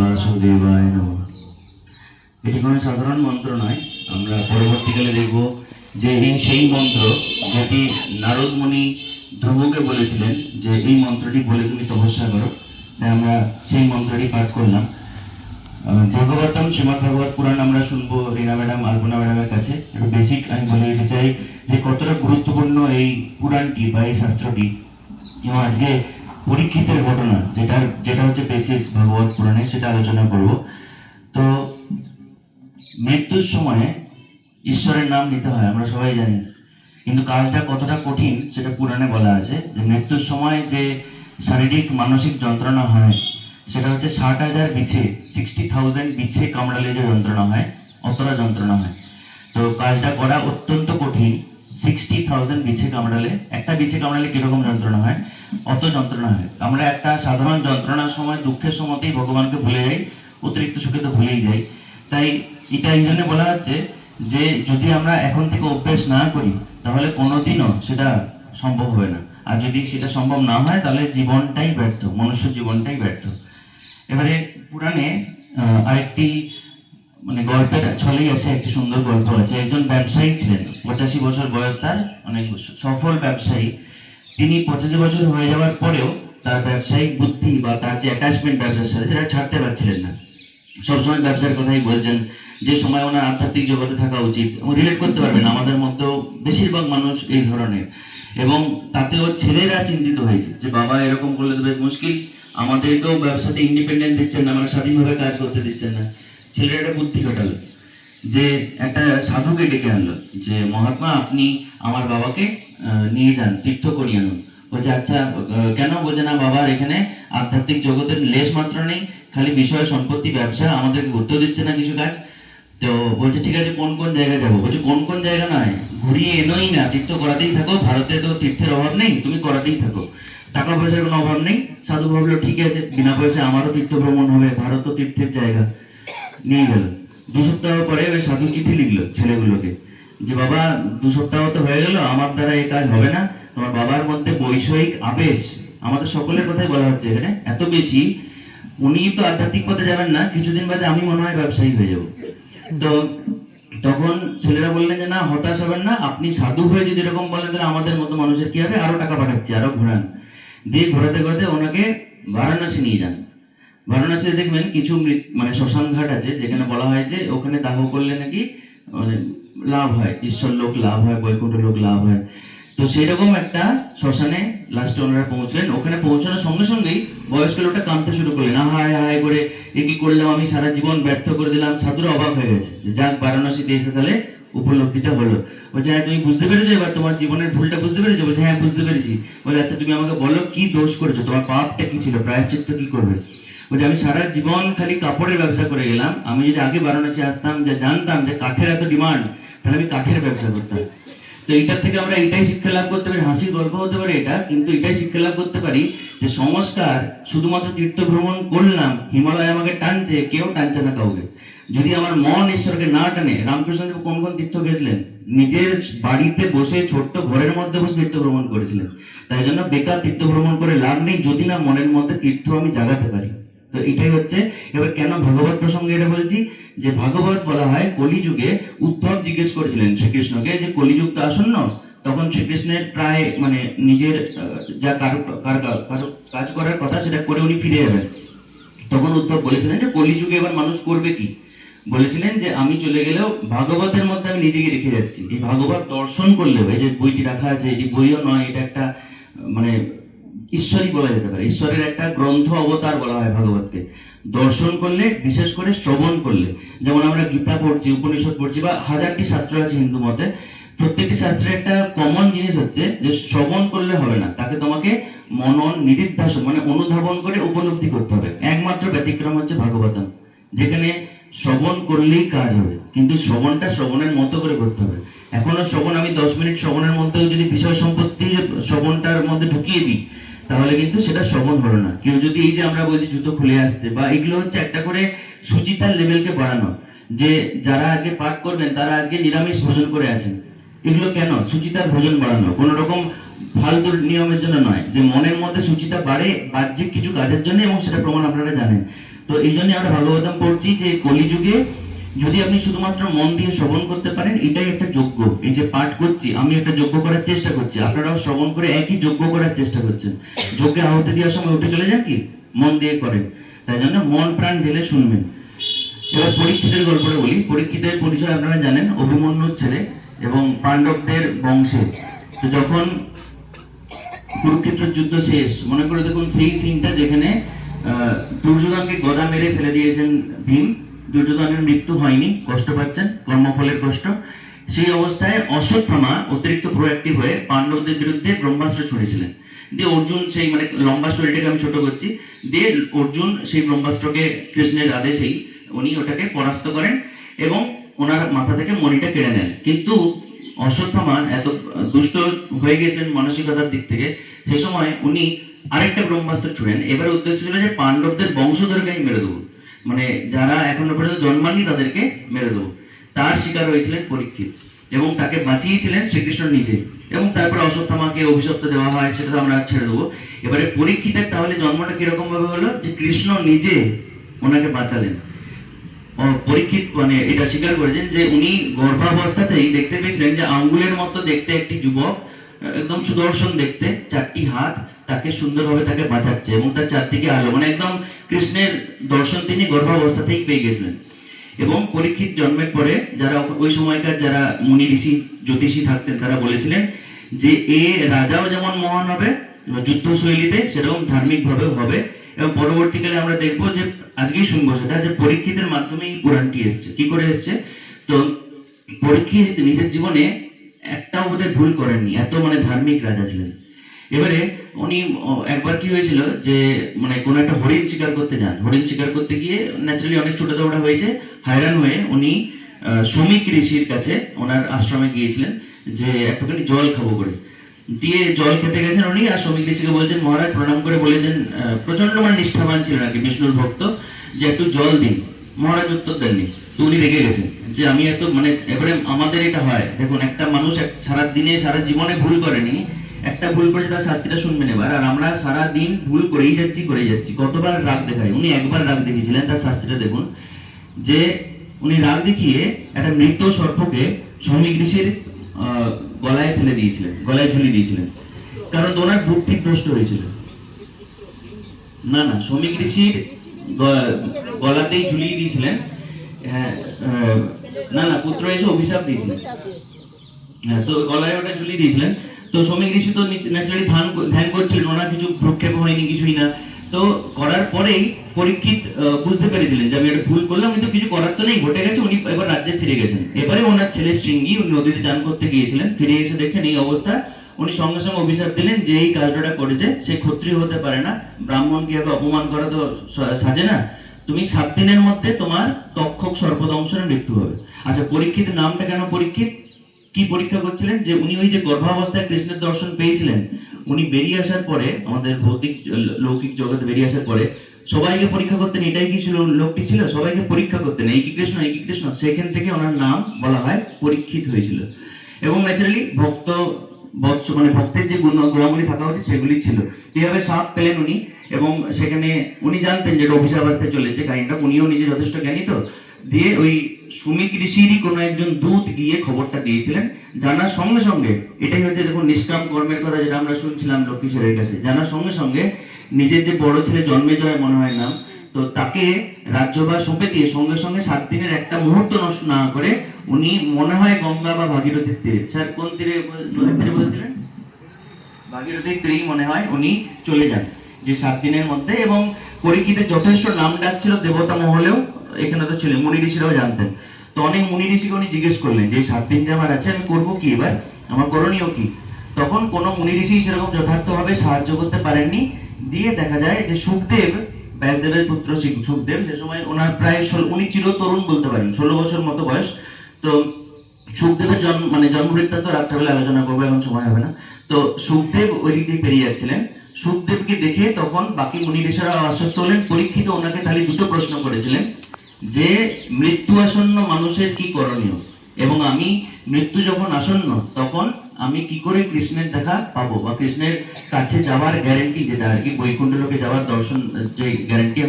বাসুদেবায় নমঃ। এটি কোনো সাধারণ মন্ত্র নয়, আমরা পরবর্তীকালে দেখব যে এই সেই মন্ত্র যেটি নারদ মুনি ধ্রুবকে বলেছিলেন যে এই মন্ত্রটি বলে তুমি তপস্যা করো। আমরা সেই মন্ত্রটি পাঠ করলাম। ভগবতম, শ্রীমদ ভাগবত পুরাণ আমরা শুনব রিনা ম্যাডাম, আলপনা ম্যাডামের কাছে। একটু বেসিক আমি বলে দিতে চাই যে কতটা গুরুত্বপূর্ণ এই পুরাণটি বা এই শাস্ত্রটি। এবং আজকে পরীক্ষিতের ঘটনা যেটা যেটা হচ্ছে বেসিস ভগবত পুরাণে, সেটা আলোচনা করব। তো, মৃত্যুর সময়ে ঈশ্বরের নাম নিতে হয়, আমরা সবাই জানি। কিন্তু কাজটা কতটা কঠিন, সেটা পুরাণে বলা আছে। যে মৃত্যুর সময় যে শারীরিক, মানসিক যন্ত্রণা হয়, সেটা হচ্ছে ষাট হাজার বিছে সিক্সটি থাউজেন্ড বিছে কামড়ালে যে যন্ত্রণা হয় অতটা যন্ত্রণা হয়। তো কাজটা করা অত্যন্ত কঠিন সিক্সটি থাউজেন্ড বিছে কামড়ালে, একটা বিছে কামড়ালে কীরকম যন্ত্রণা হয়? অত যন্ত্রণা হয়। আমরা একটা সাধারণ যন্ত্রণার সময়, দুঃখের সময়তেই ভগবানকে ভুলে যাই, অতিরিক্ত সুখে তো ভুলেই যাই। তাই এটা এই জন্য বলা হচ্ছে যে, যদি আমরা এখন থেকে অভ্যেস না করি, তাহলে কোনোদিনও সেটা সম্ভব হবে না। আর যদি সেটা সম্ভব না হয়, তাহলে জীবনটাই ব্যর্থ, মনুষ্য জীবনটাই ব্যর্থ। এবারে পুরাণে আরেকটি মানে গল্পের ছলেই আছে, একটি সুন্দর গল্প আছে। একজন ব্যবসায়ী ছিলেন, পঁচাশি বছর বয়স তার অনেক সফল ব্যবসায়ী। তিনি পঁচাশি বছর হয়ে যাওয়ার পরেও তার ব্যবসায়িক বুদ্ধি বা তার যে অ্যাটাচমেন্ট ব্যবসার সাথে সেটা ছাড়তে পারছিলেন না। সবসময় ব্যবসার কথাই বলছেন যে সময় ওনার আধ্যাত্মিক জগতে থাকা উচিত এবং রিলেট করতে পারবেন আমাদের মধ্যেও বেশিরভাগ মানুষ এই ধরনের। এবং তাতেও ছেলেরা চিন্তিত হয়েছে যে বাবা এরকম করলে তো বেশ মুশকিল। আমাদেরকেও ব্যবসাতে ইন্ডিপেন্ডেন্ট দিচ্ছেন না আমরা স্বাধীনভাবে কাজ করতে দিচ্ছেন না। ছেলেরা একটা বুদ্ধি কাটালো যে একটা সাধুকে ডেকে আনলো, যে, মহাত্মা, আপনি আমার বাবাকে নিয়ে যান, তীর্থ করিয়ে আনুন। বলছে আচ্ছা কেন বলছে না বাবার এখানে আধ্যাত্মিক জগতের লেশ মাত্র নেই, খালি বিষয়, সম্পত্তি, ব্যবসা, আমাদেরকে করতেও দিচ্ছে না কিছু কাজ? তো বলছে, ঠিক আছে, কোন কোন জায়গায় যাব? বলছে, কোন কোন জায়গা নয়, ঘুরিয়ে এনোই না, তীর্থ করাতেই থাকো, ভারতে তো তীর্থের অভাব নেই, তুমি করাতেই থাকো। টাকা পয়সার কোনো অভাব নেই? সাধু ভাবলো ঠিক আছে, বিনা পয়সায় আমারও তীর্থ ভ্রমণ হবে, ভারত তো তীর্থের জায়গা। নিয়ে গেল। দু সপ্তাহ পরে ওই সাধু চিঠি লিখলো ছেলেগুলোকে, যে বাবা, দু সপ্তাহ তো হয়ে গেল, আমার দ্বারা এই কাজ হবে না, তোমার বাবার মধ্যে বৈষয়িক আবেশ, আমাদের সকলের কথাই বলা হচ্ছে এখানে, এত বেশি, উনি তো আধ্যাত্মিক পথে যাবেন না, কিছুদিন বাদে আমি মনে হয় ব্যবসায়ী হয়ে যাব। তো তখন ছেলেরা বললেন যে, না, হতাশ হবেন না, আপনি সাধু হয়ে যদি এরকম বলেন, তাহলে আমাদের মতো মানুষের কি হবে? আরও টাকা পাঠাচ্ছি, আরও ঘোরান। দিয়ে ঘোরাতে ঘোরাতে ওনাকে বারাণসী নিয়ে যান। বারাণসীতে দেখবেন কিছু মানে শ্মশান ঘাট আছে, যেখানে বলা হয় যে ওখানে দাহ করলে নাকি মানে লাভ হয়, ঈশ্বর লোক লাভ হয়, বৈকুণ্ঠ লোক লাভ হয়। তো সেরকম একটা শ্মশানে লাস্টে ওনারা পৌঁছলেন। ওখানে পৌঁছানোর সঙ্গে সঙ্গেই বয়স্ক লোকটা কাঁদতে শুরু করলেন। হায় হায় করে এ কি করলাম? আমি সারা জীবন ব্যর্থ করে দিলাম। ছাত্ররা অবাক হয়ে গেছে। যাক, বারাণসীতে এসে তাহলে উপলব্ধিটা হলো। বলছে হ্যাঁ তুমি বুঝতে পেরেছ এবার? তোমার জীবনের ভুলটা বুঝতে পেরেছ? বলছে হ্যাঁ বুঝতে পেরেছি। বলে আচ্ছা তুমি আমাকে বলো, কি দোষ করেছ? তোমার পাপটা কি ছিল? প্রায়শ্চিত্ত কি করবে? বলছে আমি সারা জীবন খালি কাপড়ের ব্যবসা করে গেলাম। আমি যদি আগে বারাণসী আসতাম, যে জানতাম যে কাঠের এত ডিমান্ড তাহলে আমি কাঠের ব্যবসা করতাম। তো এইটার থেকে আমরা এটাই শিক্ষা লাভ করতে পারি, হাসির গল্প হতে পারে এটা, কিন্তু এটাই শিক্ষা লাভ করতে পারি যে সংস্কার শুধুমাত্র তীর্থ ভ্রমণ করলাম, হিমালয় আমাকে টানছে, কেউ টানছে না কাউকে। যদি আমার মন ঈশ্বরকে না টানে রামকৃষ্ণদেব কোন কোন তীর্থ গেছিলেন? নিজের বাড়িতে বসে ছোট্ট ঘরের মধ্যে বসে তীর্থ ভ্রমণ করেছিলেন। তাই জন্য বেকার তীর্থ ভ্রমণ করে লাভ নেই, যদি না মনের মধ্যে তীর্থ আমি জাগাতে পারি। তো এটাই হচ্ছে, এবার কেন ভাগবত প্রসঙ্গে এটা বলছি? যে ভাগবত বলা হয় কলিযুগে উদ্ধব জিজ্ঞেস করেছিলেন শ্রীকৃষ্ণকে যে কলিযুগ তো আসন্ন, তখন শ্রীকৃষ্ণের প্রায় মানে নিজের যা কাজ করার কথা সেটা করে উনি ফিরে যাবেন তখন উদ্ধব বলেছিলেন যে কলিযুগে এবার মানুষ করবে কি? বলেছিলেন যে আমি চলে গেলেও ভাগবতের মধ্যে আমি নিজেকে রেখে যাচ্ছি। এই ভাগবত দর্শন করলে যে বইটি রাখা আছে, এটি বইও নয়, এটা একটা মানে ঈশ্বরই বলা যেতে পারে। ঈশ্বরের একটা গ্রন্থ অবতার বলা হয় ভাগবতকে। দর্শন করলে, বিশেষ করে শ্রবণ করলে। যেমন আমরা গীতা পড়ছি, উপনিষদ পড়ছি, বা হাজারটি শাস্ত্র আছে হিন্দু মতে, প্রত্যেকটি শাস্ত্রের একটা কমন জিনিস হচ্ছে যে শ্রবণ করলে হবে না। তাকে তোমাকে মনন নিদিধ্যাসন মানে অনুধাবন করে উপলব্ধি করতে হবে। একমাত্র ব্যতিক্রম হচ্ছে ভাগবতম। যেখানে শ্রবণ করলেই কাজ হবে, কিন্তু শ্রবণটা শ্রবণের মতো করে করতে হবে। এখনও শ্রবণ, আমি দশ মিনিট শ্রবণের মধ্যেও যদি বিষয় সম্পত্তি শ্রবণটার মধ্যে ঢুকিয়ে দিই তাহলে কিন্তু সেটা শ্রবণ হলো না। কেউ যদি এই যে আমরা বলছি জুতো খুলে আসতে, বা এগুলো হচ্ছে একটা করে সুচিতার লেভেলকে বাড়ানো, যে যারা আজকে পাঠ করবেন, তারা আজকে নিরামিষ ভোজন করে আছেন, এগুলো কেন? সুচিতার ভোজন বাড়ানো, কোনো রকম ফালতু নিয়মের জন্য নয়, যে মনের মধ্যে সুচিতা বাড়ে বাহ্যিক কিছু কাজের জন্য, এবং সেটা প্রমাণ আপনারা জানেন। তো এই জন্য আমরা ভাগবতম পড়ছি যে কলিযুগে যদি আপনি শুধুমাত্র মন দিয়ে শ্রবণ করতে পারেন, এটাই একটা যোগ্য এই যে পাঠ করছি, আমি একটা যোগ্য করার চেষ্টা করছি। আপনারাও শ্রবণ করে একই যোগ্য করার চেষ্টা করছেন। যজ্ঞে আহুতি দেওয়ার সময় উঠে চলে যান কি? মন দিয়ে করেন। তাই জন্য মন প্রাণ ঢেলে শুনবেন। এবার পরীক্ষিতের গল্পটা বলি। পরীক্ষিতের পরিচয় আপনারা জানেন অভিমন্যুর ছেলে এবং পাণ্ডবদের বংশে তো যখন কুরুক্ষেত্র যুদ্ধ শেষ, মনে করে দেখুন সেই সিনটা যেখানে দুর্যোধনকে গদা মেরে ফেলে দিয়েছেন ভীম। দুর্যোধনের মৃত্যু হয়নি, কষ্ট পাচ্ছেন, কর্মফলের কষ্ট। সেই অবস্থায় অশ্বত্থামা অতিরিক্ত প্রোয়াক্টিভ হয়ে পাণ্ডবদের বিরুদ্ধে ব্রহ্মাস্ত্র ছুঁড়েছিলেন। দিয়ে অর্জুন সেই মানে লম্বা স্টোরিটাকে আমি ছোট করছি, দিয়ে অর্জুন সেই ব্রহ্মাস্ত্রকে কৃষ্ণের আদেশেই উনি ওটাকে পরাস্ত করেন এবং ওনার মাথা থেকে মণিটা কেড়ে নেন। কিন্তু অশ্বত্থামা এত দুষ্ট হয়ে গেছিলেন মানসিকতার দিক থেকে সেই সময় উনি আরেকটা ব্রহ্মাস্ত্র ছুড়েন। এবার উদ্দেশ্য ছিল যে পাণ্ডবদের বংশধরকে আমি মেরে দেবো। মানে যারা এখনও পর্যন্ত জন্মাননি তাদেরকে মেরে দেবো। তার শিকার হয়েছিলেন পরীক্ষিত এবং তাকে বাঁচিয়েছিলেন শ্রীকৃষ্ণ নিজে। এবং তারপরে অশ্বত্থামাকে অভিশপ্ত দেওয়া হয়, সেটা তো আমরা ছেড়ে দেবো। এবারে পরীক্ষিতের তাহলে জন্মটা কীরকম ভাবে হলো? যে কৃষ্ণ নিজে ওনাকে বাঁচালেন। পরীক্ষিত মানে এটা স্বীকার করেছেন যে উনি গর্ভাবস্থাতেই দেখতে পেয়েছিলেন যে আঙ্গুলের মতো দেখতে একটি যুবক, একদম সুদর্শন দেখতে, চারটি হাত তাকে সুন্দরভাবে তাকে বাঁচাচ্ছে এবং তার চারদিকে আলো। মানে একদম কৃষ্ণের দর্শন তিনি গর্ভাবস্থাতেই পেয়ে গেছিলেন। এবং পরীক্ষিত জন্মের পরে যারা ওই সময়কার যারা মুনি ঋষি, জ্যোতিষী থাকতেন, তারা বলেছিলেন যে, এ রাজাও যেমন মহান হবে যুদ্ধ শৈলীতে সেরকম ধার্মিক ভাবেও হবে। এবং পরবর্তীকালে আমরা দেখব যে, আজকেই শুনব সেটা যে, পরীক্ষিতের মাধ্যমে এই পুরাণটি এসছে। কি করে এসছে? তো পরীক্ষিত নিজের জীবনে একটাও বোধহয় ভুল করেননি। এত মানে ধার্মিক রাজা ছিলেন। এবারে উনি একবার কি হয়েছিল যে মানে কোন একটা হরিণ শিকার করতে যান। হরিণ শিকার করতে গিয়ে ন্যাচারালি অনেক ছোট দৌড়া হয়েছে। হায়রান হয়ে উনি শ্রমিক ঋষির কাছে ওনার আশ্রমে গিয়েছিলেন যে একটুখানি জল খাব করে। দিয়ে জল খেতে গেছেন উনি আর শ্রমিক ঋষিকে বলছেন, মহারাজ, প্রণাম করে বলেছেন প্রচণ্ড মানে নিষ্ঠাবান ছিলেন আর কি বিষ্ণুর ভক্ত, যে একটু জল দিন। মহারাজ উত্তর দেননি। তো উনি রেগে গেছেন যে, আমি এত মানে এবারে আমাদের এটা হয়। দেখুন, একটা মানুষ সারা দিনে, সারা জীবনে ভুল করেনি। একটা ভুল করে তার শাস্তিটা শুনবেন এবার, আর আমরা সারা দিন ভুল করেই যাচ্ছি করেই যাচ্ছি। কতবার রাগ দেখায় উনি একবার রাগ দেখিয়েছিলেন তার শাস্তিটা, দেখুন, যে উনি রাগ দেখিয়ে একটা মৃত সর্পকে শ্রমিক ঋষির গলায় ফেলে দিয়েছিলেন, গলায় ঝুলিয়ে দিয়েছিলেন। কারণ ওনার বুদ্ধি ভ্রষ্ট হয়েছিল। না না শ্রমিক ঋষির গলাতেই ঝুলিয়ে দিয়েছিলেন। হ্যাঁ না না, পুত্র এসে অভিশাপ দিয়েছিলেন। হ্যাঁ তো গলায় ওটা ঝুলিয়ে দিয়েছিলেন। তো শ্রমিক ঋষি তো ন্যাচারালি ধ্যান ধ্যান করছিলেন ওনার কিছু ভ্রুক্ষেপ হয়নি, কিছুই না। তো করার পরেই পরীক্ষিত বুঝতে পেরেছিলেন যে আমি একটা ভুল করলাম, কিন্তু কিছু করার তো নেই, ঘটে গেছে, উনি এবার রাজ্যে ফিরে গেছেন। এবারে ওনার ছেলে শৃঙ্গি, উনি নদীতে চান করতে গিয়েছিলেন, ফিরে এসে দেখছেন এই অবস্থা। উনি সঙ্গে সঙ্গে অভিশাপ দিলেন যে এই কাজটা করেছে, সে ক্ষত্রিয় হতে পারে না ব্রাহ্মণ কীভাবে অপমান করা তো সাজে না। তুমি সাত দিনের মধ্যে তোমার তক্ষক সর্পদংশনে মৃত্যু হবে। আচ্ছা পরীক্ষিত নামটা কেন পরীক্ষিত? কি পরীক্ষা করছিলেন? যে উনি ওই যে গর্ভাবস্থায় কৃষ্ণের দর্শন পেয়েছিলেন, উনি বেরিয়ে আসার পরে, আমাদের ভৌতিক, লৌকিক জগতে বেরিয়ে আসার পরে, সবাইকে পরীক্ষা করতেন, এটাই কি ছিল, লোকটি ছিল? সবাইকে পরীক্ষা করতেন, এই কি কৃষ্ণ, এই কি কৃষ্ণ। সেখান থেকে ওনার নাম বলা হয় পরীক্ষিত হয়েছিল। এবং ন্যাচারালি ভক্ত, বৎস মানে ভক্তের যে গুণ, গুণাবলী থাকা উচিত, সেগুলি ছিল। যেভাবে সাপ পেলেন উনি? এবং সেখানে উনি জানতেন যে এটা অভিশাপ আসতে চলেছে, কাহিনীটা। উনিও নিজে যথেষ্ট জ্ঞানী তো। দিয়ে ওই সুমিক ঋষিরই কোনো একজন দূত গিয়ে খবরটা দিয়েছিলেন। জানার সঙ্গে সঙ্গে, এটাই হচ্ছে দেখুন নিষ্কাম কর্মের কথা যেটা আমরা শুনছিলাম লক্ষ্মীশ্বরের কাছে, জানার সঙ্গে সঙ্গে নিজের যে বড় ছেলে জন্মে জয় মনে হয় নাম, তো তাকে রাজ্যভার সঁপে দিয়ে সঙ্গে সঙ্গে সাত দিনের একটা মুহূর্ত নষ্ট না করে উনি মনে হয় গঙ্গা বা ভাগীরথীর তীরে। স্যার, কোন তীরে, নদীর তীরে বলেছিলেন? ভাগীরথীর তীরেই মনে হয় উনি চলে যান, যে সাত দিনের মধ্যে। এবং পরীক্ষিতের যথেষ্ট নাম ডাক ছিল দেবতা মহলেও এখানে তো ছিল মুনি ঋষিরাও জানতেন। তো অনেক মুনি ঋষিকে উনি জিজ্ঞেস করলেন যে সাত দিন যে আমার আছে, আমি করব কি এবার? আমার করণীয় কি? তখন কোনো মুনি ঋষি সেরকম যথার্থভাবে সাহায্য করতে পারেননি। দিয়ে দেখা যায় যে সুখদেব, ব্যাসদেবের পুত্র সুখদেব, সে সময় ওনার প্রায় উনি চির তরুণ বলতে পারেন, ষোলো বছর মতো বয়স। তো সুখদেবের জন্ম মানে জন্ম বৃত্তান্ত রাত্রেবেলা আলোচনা করব, এখন সময় হবে না। তো সুখদেব ওই দিক দিয়ে পেরিয়ে যাচ্ছিলেন। সুখদেবকে দেখে তখন বাকি মুনি ঋষিরা আশ্বস্ত হলেন, পরীক্ষিত ওনাকে খালি দুটো প্রশ্ন করেছিলেন। যে মৃত্যু আসন্ন মানুষের কি করণীয়? এবং আমি মৃত্যু যখন আসন্ন, তখন আমি কি করে কৃষ্ণের দেখা পাবো? বা কৃষ্ণের কাছে যাওয়ার গ্যারেন্টি যেটা আর কি বৈকুণ্ঠ লোকে যাওয়ার দর্শন, যে গ্যারেন্টি আমি